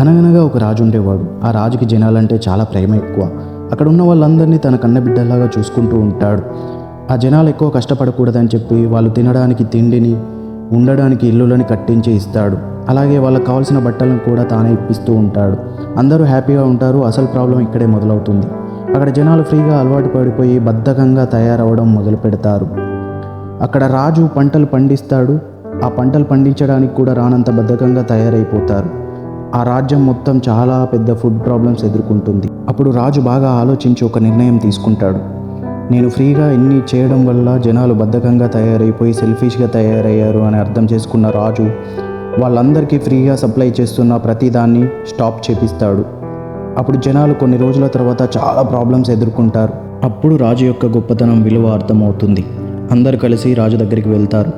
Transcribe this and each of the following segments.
అనగనగా ఒక రాజు ఉండేవాడు. ఆ రాజుకి జనాలంటే చాలా ప్రేమ ఎక్కువ. అక్కడ ఉన్న వాళ్ళందరినీ తన కన్నబిడ్డలాగా చూసుకుంటూ ఉంటాడు. ఆ జనాలు ఎక్కువ కష్టపడకూడదని చెప్పి వాళ్ళు తినడానికి తిండిని ఉండడానికి ఇల్లులని కట్టించి ఇస్తాడు. అలాగే వాళ్ళకి కావాల్సిన బట్టలను కూడా తానే ఇప్పిస్తూ ఉంటాడు. అందరూ హ్యాపీగా ఉంటారు. అసలు ప్రాబ్లం ఇక్కడే మొదలవుతుంది. అక్కడ జనాలు ఫ్రీగా అలవాటు పడిపోయి బద్ధకంగా తయారవడం మొదలు పెడతారు. అక్కడ రాజు పంటలు పండిస్తాడు. ఆ పంటలు పండించడానికి కూడా రానంత బద్ధకంగా తయారైపోతారు. ఆ రాజ్యం మొత్తం చాలా పెద్ద ఫుడ్ ప్రాబ్లమ్స్ ఎదుర్కొంటుంది. అప్పుడు రాజు బాగా ఆలోచించి ఒక నిర్ణయం తీసుకుంటాడు. నేను ఫ్రీగా ఇన్ని చేయడం వల్ల జనాలు బద్ధకంగా తయారైపోయి సెల్ఫిష్గా తయారయ్యారు అని అర్థం చేసుకున్న రాజు వాళ్ళందరికీ ఫ్రీగా సప్లై చేస్తున్న ప్రతిదాన్ని స్టాప్ చేపిస్తాడు. అప్పుడు జనాలు కొన్ని రోజుల తర్వాత చాలా ప్రాబ్లమ్స్ ఎదుర్కొంటారు. అప్పుడు రాజు యొక్క గొప్పతనం విలువ అర్థమవుతుంది. అందరు కలిసి రాజు దగ్గరికి వెళ్తారు.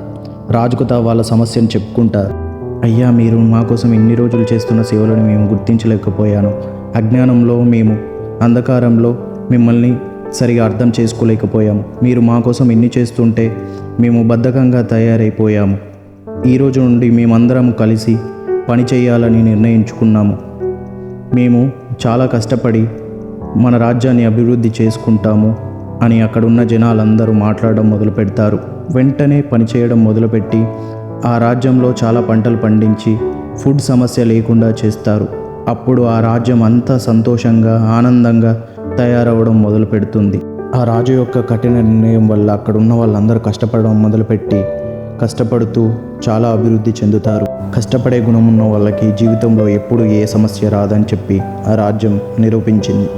రాజుకు తా వాళ్ళ సమస్యను చెప్పుకుంటారు. అయ్యా మీరు మా కోసం ఇన్ని రోజులు చేస్తున్న సేవలను మేము గుర్తించలేకపోయాను. అజ్ఞానంలో మేము అంధకారంలో మిమ్మల్ని సరిగా అర్థం చేసుకోలేకపోయాము. మీరు మా కోసం ఇన్ని చేస్తుంటే మేము బద్ధకంగా తయారైపోయాము. ఈ రోజు నుండి మేమందరం కలిసి పని చేయాలని నిర్ణయించుకున్నాము. మేము చాలా కష్టపడి మన రాజ్యాన్ని అభివృద్ధి చేసుకుంటాము అని అక్కడున్న జనాలందరూ మాట్లాడడం మొదలు పెడతారు వెంటనే పనిచేయడం మొదలుపెట్టి ఆ రాజ్యంలో చాలా పంటలు పండించి ఫుడ్ సమస్య లేకుండా చేస్తారు. అప్పుడు ఆ రాజ్యం అంతా సంతోషంగా ఆనందంగా తయారవడం మొదలు పెడుతుంది ఆ రాజు యొక్క కఠిన నిర్ణయం వల్ల అక్కడ ఉన్న వాళ్ళందరూ కష్టపడడం మొదలుపెట్టి కష్టపడుతూ చాలా అభివృద్ధి చెందుతారు. కష్టపడే గుణం ఉన్న వాళ్ళకి జీవితంలో ఎప్పుడు ఏ సమస్య రాదని చెప్పి ఆ రాజ్యం నిరూపించింది.